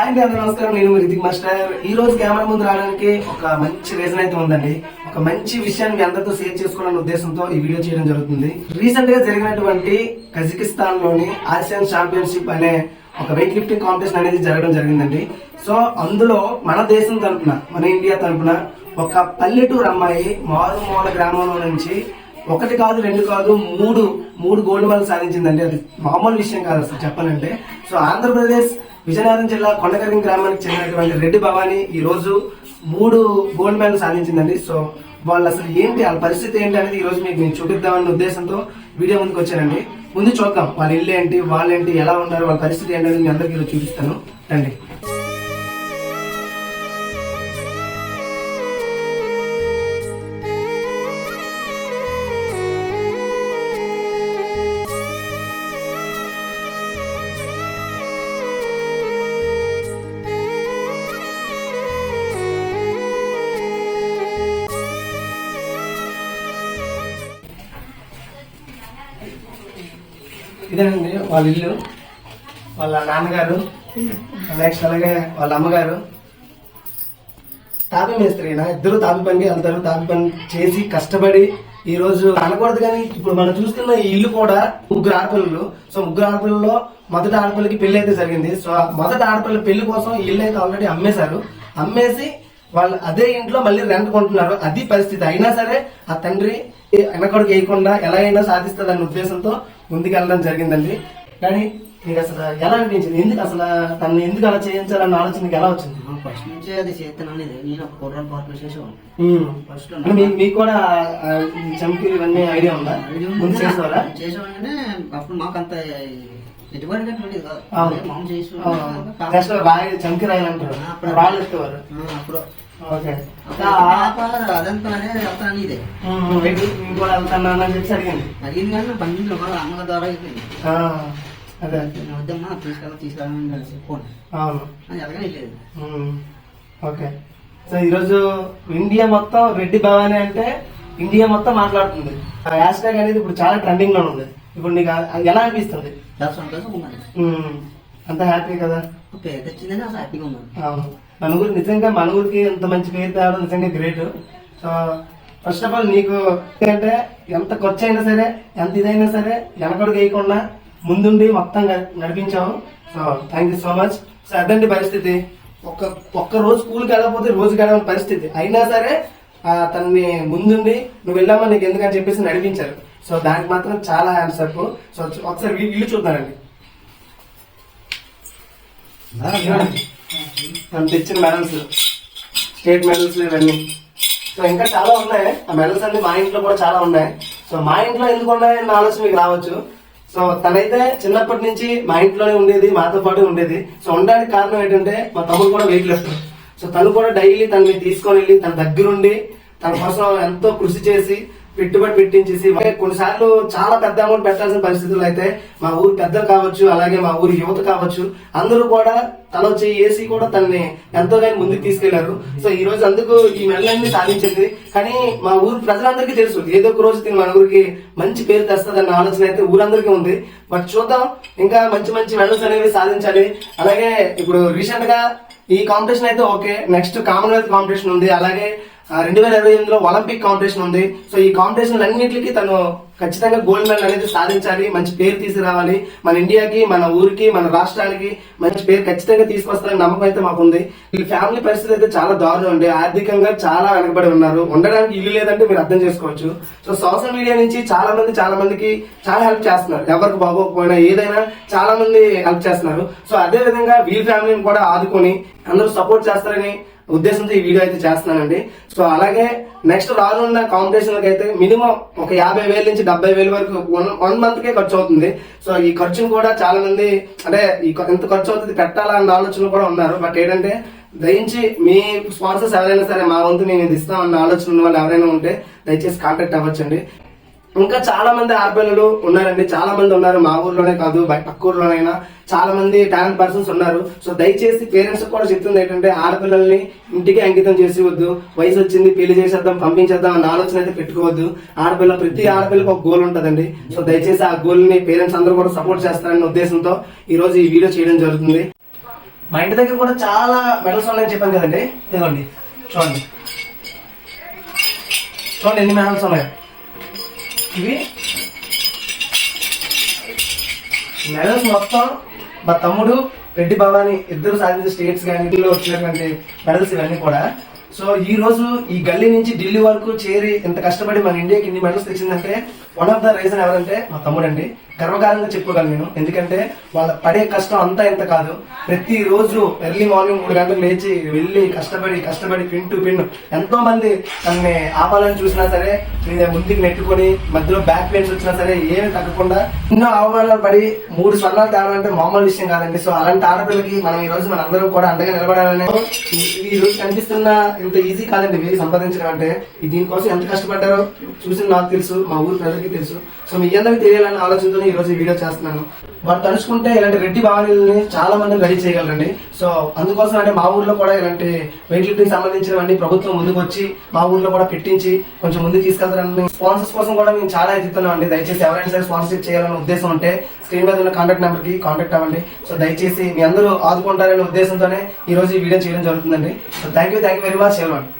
Hi అండి అందరూ నమస్కారం. నేను రితిక్ మాస్టర్. ఈ రోజు కెమెరా ముందు రావడానికి ఒక మంచి రీజన్ అయితే ఉందండి. ఒక మంచి విషయాన్ని మీ అందరితో షేర్ చేసుకోవాలనే ఉద్దేశంతో ఈ వీడియో చేయడం జరుగుతుంది. రీసెంట్గా జరిగినటువంటి కజకిస్తాన్లోని ఆసియన్ ఛాంపియన్షిప్ అనే ఒక వెయిట్ లిఫ్టింగ్ కాంపిటీషన్ అనేది జరగడం జరిగిందండి. సో అందులో మన దేశం తరపున మన ఇండియా తరపున ఒక పల్లెటూరు అమ్మాయి మారుమూల గ్రామంలో నుంచి ఒకటి కాదు రెండు కాదు మూడు మూడు గోల్డ్ మెడల్ సాధించిందండి. అది మామూలు విషయం కాదు అసలు చెప్పాలంటే. సో ఆంధ్రప్రదేశ్ విజయనగరం జిల్లా కొండగరిం గ్రామానికి చెందినటువంటి రెడ్డి భవాని ఈ రోజు మూడు గోల్డ్ మెడల్ సాధించిందండి. సో వాళ్ళు అసలు ఏంటి వాళ్ళ పరిస్థితి ఏంటి అనేది ఈ రోజు మీకు నేను చూపిద్దామన్న ఉద్దేశంతో వీడియో ముందుకు వచ్చానండి. ముందు చూద్దాం వాళ్ళ ఇల్లు ఏంటి వాళ్ళేంటి ఎలా ఉన్నారు వాళ్ళ పరిస్థితి ఏంటి అనేది మీ అందరికీ ఈరోజు చూపిస్తాను. రండి. ఇదేనండి వాళ్ళ ఇల్లు. వాళ్ళ నాన్నగారు నెక్స్ట్ అలాగే వాళ్ళ అమ్మగారు. తాపి మేస్త్రినా ఇద్దరు తాపి పనికి వెళ్తారు తాపి పని చేసి కష్టపడి ఈ రోజు అనకూడదు కానీ ఇప్పుడు మనం చూస్తున్న ఈ ఇల్లు కూడా ముగ్గురు ఆడపిల్లలు. సో ముగ్గురు ఆడపిల్లలో మొదటి ఆడపిల్లకి పెళ్ళి అయితే జరిగింది. సో మొదటి ఆడపిల్ల పెళ్ళి కోసం ఈ ఇల్లు అయితే ఆల్రెడీ అమ్మేశారు. అమ్మేసి వాళ్ళు అదే ఇంట్లో మళ్ళీ రెంట్ కొంటున్నారు. అది పరిస్థితి. అయినా సరే ఆ తండ్రి వెనకడుగు వేయకుండా ఎలా అయినా సాధిస్తుందన్న ఉద్దేశంతో ముందుకెళ్ళడం జరిగిందండి. కానీ మీకు అసలు ఎలా అనిపించింది? ఎందుకు అసలు తను ఎందుకు అలా చేయించాలన్న ఆలోచన నీకు ఎలా వచ్చింది? ఫస్ట్ నుంచి అది చేస్తున్నాను అనేది నేను పార్కులు చేసేవాడిని. ఫస్ట్ మీకు కూడా చంకి ఇవన్నీ ఐడియా ఉందా? ముందు చేసేవారా? చేసేవాడిని అప్పుడు మాకు అంత ఎటువంటి బాగా చంకి రాయలు అంటారు. అప్పుడు- రాళ్ళు ఎత్తేవారు. అప్పుడు వెళ్తాను అని చెప్పి అడిగింది అడిగింది కానీ అమ్మగారి ద్వారా అయిపోయింది. అదే వద్దమ్మా తీసుకెళ్ళి అవును. వెళ్ళేది. ఓకే. సో ఈరోజు ఇండియా మొత్తం రెడ్డి భవానీ అంటే ఇండియా మొత్తం మాట్లాడుతుంది. ఆ హ్యాష్ ట్యాగ్ అనేది ఇప్పుడు చాలా ట్రెండింగ్లో ఉంది. ఇప్పుడు నీకు ఎలా అనిపిస్తుంది. అంత హ్యాపీ కదా? హ్యాపీగా ఉన్నాను మన ఊరు నిజంగా మన ఊరికి ఎంత మంచి పేరు తేవడం నిజంగా great so first of all నీకు అంటే ఎంత ఖర్చు అయినా సరే ఎంత ఇదైనా సరే వెనకడు వేయకుండా ముందుండి మొత్తం నడిపించాము so thank you so much so అదండి పరిస్థితి. ఒక్క ఒక్క రోజు స్కూల్కి వెళ్ళకపోతే రోజు గడవని పరిస్థితి. అయినా సరే తనని ముందుండి నువ్వు వెళ్ళామా నీకు ఎందుకని చెప్పేసి నడిపించారు. సో దానికి మాత్రం చాలా హ్యాండ్స్ అప్ సో ఒకసారి వీళ్ళు ఇల్లు చూద్దానండి మనం తెచ్చిన మెడల్స్ స్టేట్ మెడల్స్ ఇవన్నీ. సో ఇంకా చాలా ఉన్నాయి. ఆ మెడల్స్ అన్ని మా ఇంట్లో కూడా చాలా ఉన్నాయి. సో మా ఇంట్లో ఎందుకు ఉన్నాయని ఆలోచన మీకు రావచ్చు. సో తనైతే చిన్నప్పటి నుంచి మా ఇంట్లోనే ఉండేది మాతో పాటు ఉండేది. సో ఉండడానికి కారణం ఏంటంటే మా తమ్ముడు కూడా వెయిట్ లిఫ్టర్ సో తను కూడా డైలీ తనని తీసుకొని వెళ్ళి తన దగ్గరుండి తన కోసం ఎంతో కృషి చేసి పెట్టుబడి పెట్టించేసి కొన్నిసార్లు చాలా పెద్ద అమౌంట్ పెట్టాల్సిన పరిస్థితులు అయితే మా ఊరు పెద్దలు కావచ్చు అలాగే మా ఊరి యువత కావచ్చు అందరూ కూడా తల వచ్చే ఏసీ కూడా తనని ఎంతో కానీ ముందుకు తీసుకెళ్ళారు. సో ఈ రోజు అందుకు ఈ మెడలన్నీ సాధించింది. కానీ మా ఊరు ప్రజలందరికీ తెలుసు ఏదో ఒక రోజు తిని మన ఊరికి మంచి పేరు తెస్తుందన్న ఆలోచన అయితే ఊరందరికీ ఉంది. బట్ చూద్దాం ఇంకా మంచి మంచి మెడల్స్ అనేవి సాధించాలి. అలాగే ఇప్పుడు రీసెంట్గా ఈ కాంపిటీషన్ అయితే ఓకే నెక్స్ట్ కామన్వెల్త్ కాంపిటీషన్ ఉంది. అలాగే రెండు వేల ఇరవై ఎనిమిదిలో ఒలింపిక్ కాంపిటీషన్ ఉంది. సో ఈ కాంపిటీషన్ అన్నింటికి తను ఖచ్చితంగా గోల్డ్ మెడల్ అనేది సాధించాలి మంచి పేరు తీసుకురావాలి. మన ఇండియాకి మన ఊరికి మన రాష్ట్రానికి మంచి పేరు ఖచ్చితంగా తీసుకొస్తారని నమ్మకం అయితే మాకు ఉంది ఈ ఫ్యామిలీ పరిస్థితి అయితే చాలా దారుణం ఉంది ఆర్థికంగా చాలా వెనకబడి ఉన్నారు. ఉండడానికి ఇల్లు లేదంటే మీరు అర్థం చేసుకోవచ్చు. సో సోషల్ మీడియా నుంచి చాలా మంది చాలా మందికి చాలా హెల్ప్ చేస్తున్నారు. ఎవరికి బాగోకపోయినా ఏదైనా చాలా మంది హెల్ప్ చేస్తున్నారు. సో అదే విధంగా వీళ్ళ ఫ్యామిలీని కూడా ఆదుకొని అందరూ సపోర్ట్ చేస్తారని ఉద్దేశంతో ఈ వీడియో అయితే చేస్తున్నానండి. సో అలాగే నెక్స్ట్ రానున్న కాంపిటీషన్ అయితే మినిమం ఒక యాభై వేల నుంచి డెబ్బై వేల వరకు వన్ వన్ మంత్ కే ఖర్చు అవుతుంది. సో ఈ ఖర్చును కూడా చాలా మంది అంటే ఈ ఎంత ఖర్చు అవుతుంది పెట్టాలన్న ఆలోచనలు కూడా ఉన్నారు. బట్ ఏంటంటే దయించి మీ స్పాన్సర్స్ ఎవరైనా సరే మా వంతు మేము ఇది ఇస్తామన్న ఆలోచన ఉన్న వాళ్ళు ఎవరైనా ఉంటే దయచేసి కాంటాక్ట్ అవ్వచ్చండి. ఇంకా చాలా మంది ఆడపిల్లలు ఉన్నారండి. చాలా మంది ఉన్నారు. మా ఊర్లోనే కాదు పక్క ఊర్లోనైనా చాలా మంది టాలెంట్ పర్సన్స్ ఉన్నారు. సో దయచేసి పేరెంట్స్ కూడా చెప్తుంది ఏంటంటే ఆడపిల్లల్ని ఇంటికి అంకితం చేసి వద్దు వయసు వచ్చింది పెళ్ళి చేసేద్దాం పంపించేద్దాం అన్న ఆలోచన అయితే పెట్టుకోవద్దు. ఆడపిల్ల ప్రతి ఆడపిల్లకి ఒక గోల్ ఉంటుందండి. సో దయచేసి ఆ గోల్ని పేరెంట్స్ అందరూ కూడా సపోర్ట్ చేస్తారనే ఉద్దేశంతో ఈ రోజు ఈ వీడియో చేయడం జరుగుతుంది. మా ఇంటి దగ్గర కూడా చాలా మెడల్స్ ఉన్నాయని చెప్పాను కదండి. ఇదిగోండి. చూడండి. చూడండి ఎన్ని మెడల్స్ ఉన్నాయో. ఇవి మెడల్స్ మొత్తం మా తమ్ముడు రెడ్డి బాబాని ఇద్దరు సాధించిన స్టేట్స్ కానీ వచ్చినటువంటి మెడల్స్ ఇవన్నీ కూడా సో ఈ రోజు ఈ గల్లీ నుంచి ఢిల్లీ వరకు చేరి ఇంత కష్టపడి మన ఇండియాకి ఇన్ని మెడల్స్ తెచ్చిందంటే వన్ ఆఫ్ ద రీజన్ ఎవరంటే మా తమ్ముడు అండి గర్వకారంగా చెప్పుకోగలను నేను. ఎందుకంటే వాళ్ళ పడే కష్టం అంతా ఇంత కాదు. ప్రతి రోజు ఎర్లీ మార్నింగ్ మూడు గంటలు లేచి వెళ్ళి కష్టపడి కష్టపడి పిన్ టు పిన్ ఎంతో మంది తనని ఆపాలని చూసినా సరే మీద ముందుకు నెట్టుకొని మధ్యలో బ్యాక్ పెయిన్స్ వచ్చినా సరే ఏమి తగ్గకుండా ఎన్నో అవమానాలు పడి మూడు స్వర్ణాలు తేవాలంటే మామూలు విషయం కాదండి. సో అలాంటి ఆడపిల్లకి మనం ఈ రోజు మనందరం కూడా అండగా నిలబడాలని ఈ రోజు కనిపిస్తున్న ఇంత ఈజీ కాదండి వేయి సంపాదించడం అంటే. దీనికోసం ఎంత కష్టపడ్డారో చూసి నాకు తెలుసు మా ఊరు ప్రజలకి తెలుసు. సో మీ అందరికి తెలియాలని ఆలోచనతో ఈ రోజు వీడియో చేస్తున్నాను. వారు తలుచుకుంటే ఇలాంటి రెడ్డి భావనల్ని చాలా మంది రెడీ చేయగలరండి. సో అందుకోసం అంటే మా ఊర్లో కూడా ఇలాంటి వెయిట్ లిఫ్టింగ్ సంబంధించినవన్నీ ప్రభుత్వం ముందుకు వచ్చి మా ఊర్లో కూడా పెట్టించి కొంచెం ముందుకు తీసుకెళ్తారని స్పాన్సర్స్ కోసం కూడా మేము చాలా ఎదుగుతున్నాం అండి దయచేసి ఎవరైనా సరే స్పాన్సర్షిప్ చేయాలనే ఉద్దేశం ఉంటే స్క్రీన్ మీద ఉన్న కాంటాక్ట్ నెంబర్కి కాంటాక్ట్ అవ్వండి. సో దయచేసి మీ అందరూ ఆదుకుంటారనే ఉద్దేశంతోనే ఈ రోజు ఈ వీడియో చేయడం జరుగుతుందండి. So thank you thank you very much ఎవరి